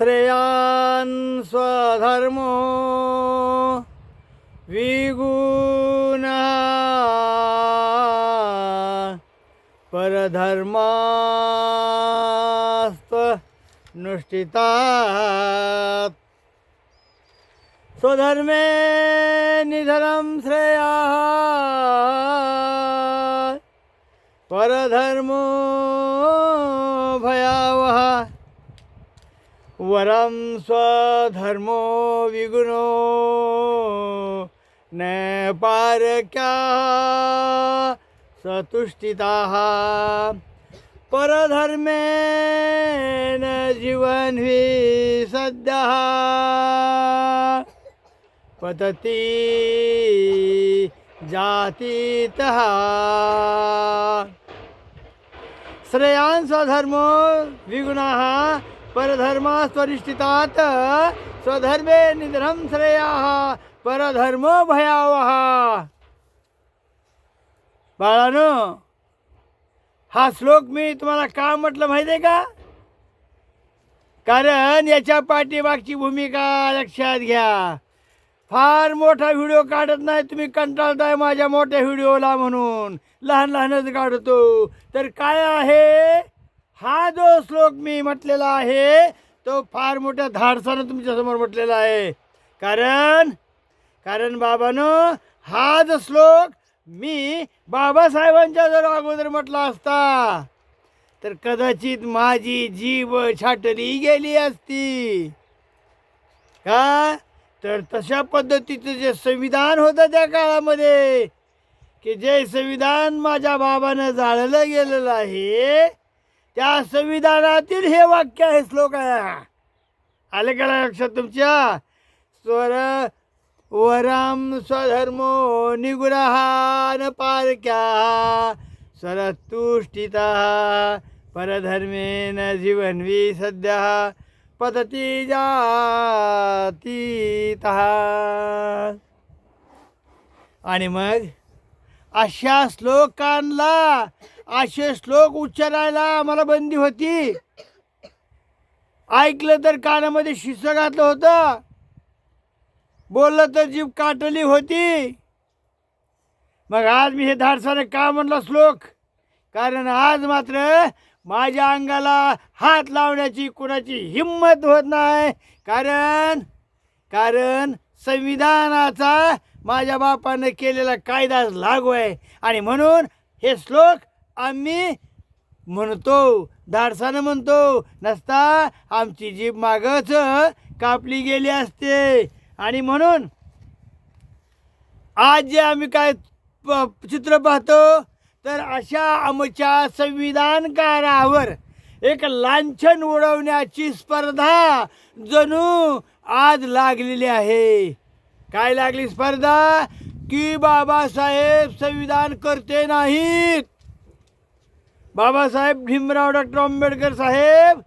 श्रेयान् स्वधर्मो विगुणा परधर्मास्त्वनुष्ठितात् स्वधर्मे निधनं श्रेया। परधर्मो भयावः। वरं स्वधर्मो विगुणो न पारक्या सतुष्टिताः। परधर्मेण जीवन्वी सद्यः। पतति जातीतः। श्रेयान् स्वधर्मो विगुणाः परधर्मास्वरिष्ठितात स्वधर्मे निधनं श्रेयाः परधर्मो भयावह बाळानो हा श्लोक मी तुम्हाला का म्हटलं माहिती आहे का? कारण याच्या पाठीमागची भूमिका लक्षात घ्या. फार मोठा व्हिडिओ काढत नाही तुम्ही कंटाळताय माझ्या मोठ्या व्हिडिओला म्हणून. लहान लहानच काढतो. तर काय आहे? हा जो श्लोक मी म्हटलेला आहे तो फार मोठ्या धाडसानं तुमच्यासमोर म्हटलेला आहे. कारण कारण बाबानं हा जो श्लोक मी बाबासाहेबांच्या जर अगोदर म्हटला असता तर कदाचित माझी जीव छाटली गेली असती. का? तर तशा पद्धतीचं जे संविधान होतं त्या काळामध्ये की जे संविधान माझ्या बाबानं जाळलं गेलेलं आहे त्या संविधानातील हे वाक्य आहे श्लोक आहे. आले का लक्षात तुमच्या? स्वर वरम स्वधर्मो निगुरहान पारक्या स्वरतुष्टिता परधर्मेन जीवनवी सध्या पतती जातीत। आणि मग अशा श्लोकांना असे श्लोक उच्चारायला आम्हाला बंदी होती. ऐकलं तर कानामध्ये शिस घातलं होतं. बोललं तर जीव काटली होती. मग आज मी हे धाडसाने का म्हणलं श्लोक? कारण आज मात्र माझ्या अंगाला हात लावण्याची कुणाची हिंमत होत नाही. कारण कारण संविधानाचा माझ्या बापानं केलेला कायदा लागू आहे. आणि म्हणून हे श्लोक आम्ही म्हणतो धाडसानं म्हणतो नसता आमची जीभ मागच कापली गेली असते. आणि म्हणून आज जे आम्ही काय प- चित्र पाहतो तर अशा आमच्या संविधानकारावर एक लांछन उडवण्याची स्पर्धा जणू आज लागलेली आहे. काय लागली स्पर्धा? की बाबासाहेब संविधान करते नाहीत. बाबासाहेब भीमराव डॉक्टर आंबेडकर साहेब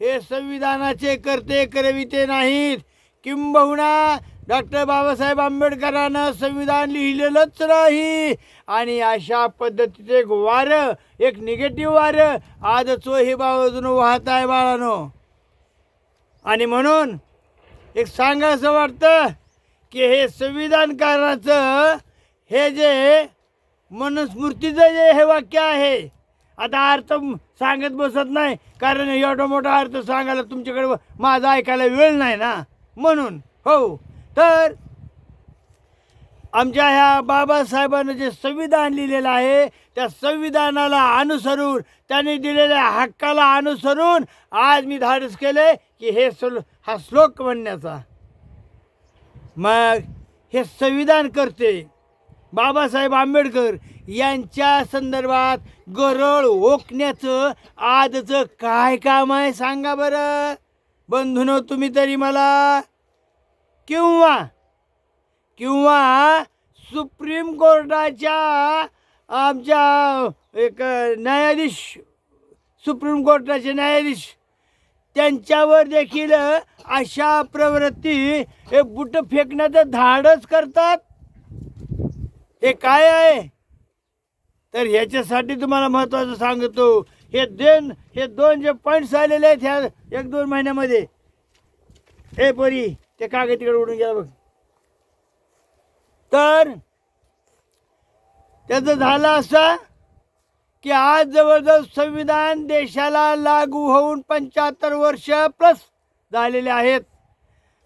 हे संविधानाचे करते करविते नाहीत. किंबहुना डॉक्टर बाबासाहेब आंबेडकरांनं संविधान लिहिलेलंच नाही. आणि अशा पद्धतीचं एक वारं एक निगेटिव्ह वारं आजचो हे बाजून वाहत आहे बाळानो. आणि म्हणून एक सांगायचं वाटतं की हे संविधानकाराचं हे जे मनुस्मृतीचं जे हे वाक्य आहे आता अर्थ सांगत बसत नाही कारण एवढा मोठा अर्थ सांगायला तुमच्याकडे माझा ऐकायला वेळ नाही ना. म्हणून हो. तर आमच्या ह्या बाबासाहेबांनं जे संविधान लिहिलेलं आहे त्या संविधानाला अनुसरून त्यांनी दिलेल्या हक्काला अनुसरून आज मी धाडस केले की हे स्लो हा श्लोक म्हणण्याचा. मग हे संविधान करते बाबासाहेब आंबेडकर यांच्या संदर्भात गरळ ओकण्याचं आजचं काय काम आहे सांगा बरं. बंधून तुम्ही तरी मला किंवा किंवा सुप्रीम कोर्टाच्या आमच्या एक न्यायाधीश सुप्रीम कोर्टाचे न्यायाधीश त्यांच्यावर देखील अशा प्रवृत्ती हे बुट फेकण्याचं धाडच करतात. हे काय आहे? तर ह्याच्यासाठी तुम्हाला महत्त्वाचं सांगतो हे दोन हे दोन जे पॉईंट्स आलेले आहेत ह्या एक दोन महिन्यामध्ये ए परी ते कागद तिकडे उडून गेला बघ. तर त्याचं झालं असं की आज जवळजवळ संविधान देशाला लागू होऊन पंच्याहत्तर वर्ष प्लस झालेले आहेत.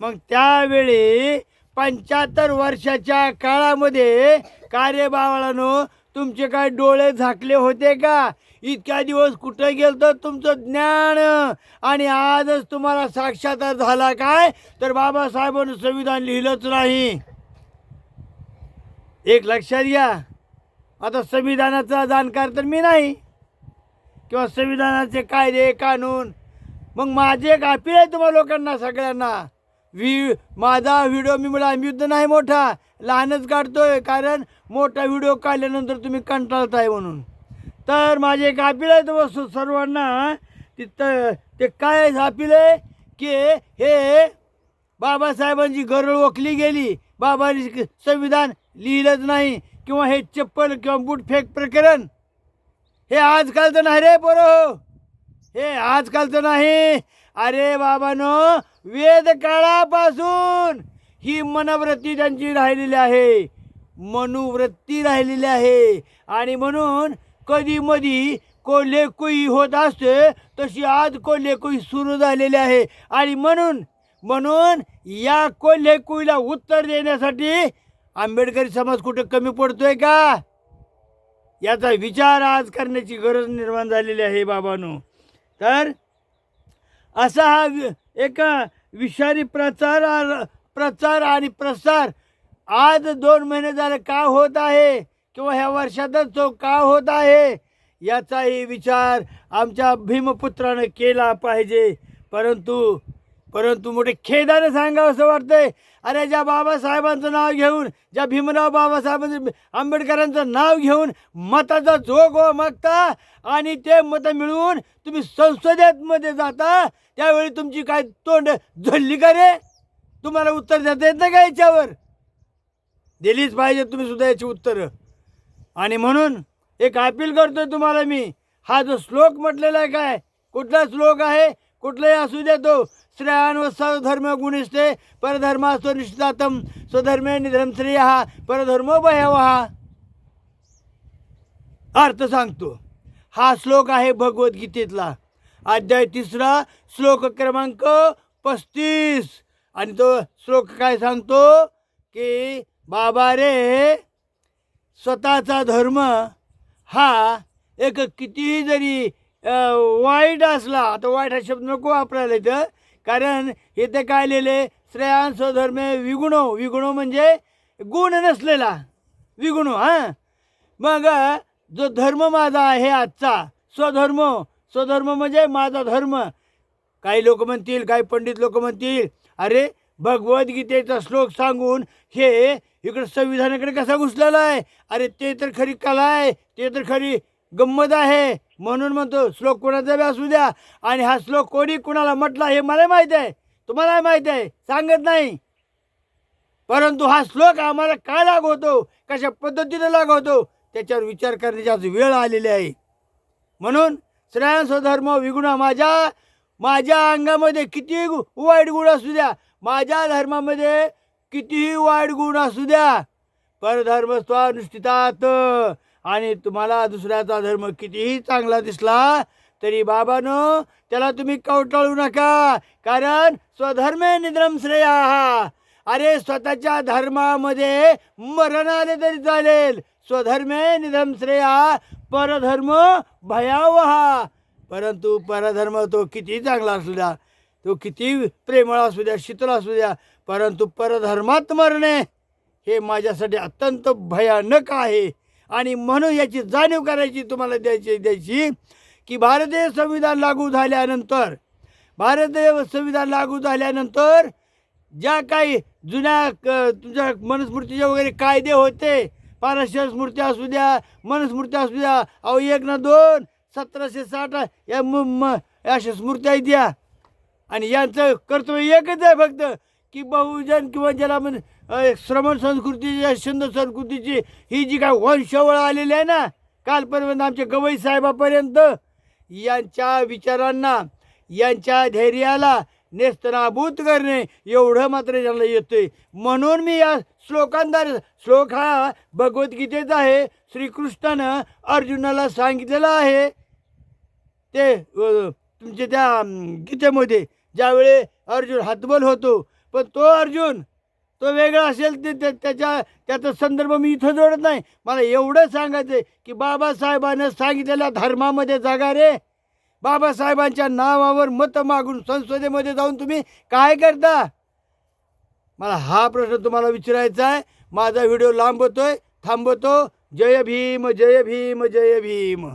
मग त्यावेळी पंच्याहत्तर वर्षाच्या काळामध्ये कार्यभावाळानं तुमचे काय डोळे झाकले होते का? इतक्या दिवस कुठं गेलं तर तुमचं ज्ञान? आणि आजच तुम्हाला साक्षात्कार झाला काय? तर बाबासाहेबांनी संविधान लिहिलंच नाही. एक लक्षात घ्या. आता संविधानाचा जाणकार तर मी नाही. किंवा संविधानाचे कायदे कानून. मग माझे एक अपील आहे तुम्हाला लोकांना सगळ्यांना. व्हि माझा व्हिडिओ मी मला युद्ध नाही मोठा. लहानच काढतोय कारण मोठा व्हिडिओ काढल्यानंतर तुम्ही कंटाळताय म्हणून. तर माझे एक अपील आहे तो वस्तू सर्वांना तिथं ते काय अपील आहे की हे बाबासाहेबांची गरळ ओखली गेली बाबांनी संविधान लिहिलंच नाही किंवा हे चप्पल किंवा बूट फेक प्रकरण हे आजकालचं नाही रे पोरो. हे आजकालचं नाही. अरे बाबानो वेद काळापासून ही मनवृत्ती त्यांची राहिलेली आहे. मनुवृत्ती राहिलेली आहे. आणि म्हणून कधी मधी कोल्हेकुई होत असते तशी आज कोल्हेकुई सुरू झालेली आहे. आणि म्हणून म्हणून या कोल्हेकुईला उत्तर देण्यासाठी आंबेडकरी समाज कुठं कमी पडतोय का? याचा विचार आज करण्याची गरज निर्माण झालेली आहे बाबांनो. तर असा हा एक विषारी प्रचार प्रचार आणि प्रसार. आज दोन महिने झाले का होत आहे? किंवा ह्या वर्षातच तो का होत आहे? याचाही विचार आमच्या भीमपुत्रानं केला पाहिजे. परंतु परंतु मोठे खेदाने सांगावं असं वाटतंय. अरे ज्या बाबासाहेबांचं नाव घेऊन ज्या भीमराव बाबासाहेबांचं आंबेडकरांचं नाव घेऊन मताचा जोग हो मागता आणि ते मतं मिळवून तुम्ही संसदेत मध्ये जाता त्यावेळी तुमची काय तोंड झडली का रे? तुम्हाला उत्तर देता येत नाही का याच्यावर? दिलीच पाहिजे तुम्ही सुद्धा याची उत्तरं. आणि म्हणून एक अपील करतोय तुम्हाला मी. हा जो श्लोक म्हटलेला आहे काय? कुठला श्लोक आहे? कुठलाही असू द्या तो. श्रेयान व सधर्म गुणिष्ठे परधर्मा स्वनिष्ठातम स्वधर्मे निधर्म श्रेय हा परधर्मो भयावहा अर्थ सांगतो. हा श्लोक आहे भगवद्गीतेतला. अध्याय तिसरा श्लोक क्रमांक पस्तीस. आणि तो श्लोक काय सांगतो की बाबा रे स्वतःचा धर्म हा एक कितीही जरी वाईट असला आता वाईट हा शब्द नको वापरायला इथं कारण इथे काय लिहिले? श्रेयान स्वधर्मे विगुणो. विगुणो म्हणजे गुण नसलेला. विगुणो हां? मग जो धर्म माझा आहे आजचा स्वधर्म. स्वधर्म म्हणजे माझा धर्म. काही लोक म्हणतील काही पंडित लोक म्हणतील अरे भगवद्गीतेचा श्लोक सांगून हे इकडं संविधानाकडे कसा घुसलेला आहे? अरे ते तर खरी कला आहे ते तर खरी गंमत आहे. म्हणून म्हणतो श्लोक कोणाचा बी असू द्या. आणि हा श्लोक कोणी कुणाला म्हटला हे मला माहीत आहे. तुम्हाला माहीत आहे. सांगत नाही. परंतु हा श्लोक आम्हाला काय लागवतो? कशा पद्धतीने लागवतो? त्याच्यावर विचार करण्याची आज वेळ आलेली आहे. म्हणून श्रेयांस धर्म विगुणा माझ्या माझ्या अंगामध्ये किती वाईट गुण असू द्या माझ्या धर्मामध्ये कितीही वाईट गुण असू द्या परधर्म स्वानुष्ठितात आणि तुम्हाला दुसऱ्याचा धर्म कितीही चांगला दिसला तरी बाबानं त्याला तुम्ही कवटाळू नका कारण स्वधर्मे निद्रम श्रेया. अरे स्वतःच्या धर्मामध्ये मरण आले तरी चालेल स्वधर्मे निधम श्रेया परधर्म भयावहा. परंतु परधर्म तो कितीही चांगला असू द्या तो किती प्रेमळ असू द्या शीतल असू द्या परंतु परधर्मात मरणे हे माझ्यासाठी अत्यंत भयानक आहे. आणि म्हणून याची जाणीव करायची तुम्हाला द्यायची द्यायची की भारतीय संविधान लागू झाल्यानंतर भारतीय संविधान लागू झाल्यानंतर ज्या काही जुन्या क- तुझ्या मनुस्मृतीचे वगैरे कायदे होते पाराशर स्मृती असू द्या मनुस्मृती असू द्या अहो एक ना दोन सतराशे साठ या म म अशा स्मृत्या आहेत आणि यांचं कर्तव्य एकच आहे फक्त की बहुजन किंवा ज्याला म्हण श्रमण संस्कृतीची सिंध संस्कृतीची ही जी काय वंशवळ आलेली आहे ना कालपर्यंत आमच्या गवई साहेबापर्यंत यांच्या विचारांना यांच्या धैर्याला नेस्तनाभूत करणे एवढं मात्र त्यांना येतंय. म्हणून मी या श्लोकांदार श्लोक हा भगवद्गीतेचा आहे. श्रीकृष्णानं अर्जुनाला सांगितलेलं आहे. ते तुमच्या त्या गीतेमध्ये ज्यावेळी अर्जुन हातबल होतो पण तो अर्जुन तो वेगळा असेल ते त्याच्या त्याचा संदर्भ मी इथं जोडत नाही. मला एवढं सांगायचं आहे की बाबासाहेबानं सांगितलेल्या धर्मामध्ये जागा रे. बाबासाहेबांच्या नावावर मतं मागून संसदेमध्ये जाऊन तुम्ही काय करता? मला हा प्रश्न तुम्हाला विचारायचा आहे. माझा व्हिडिओ लांबवतोय थांबवतो जय भीम जय भीम जय भीम.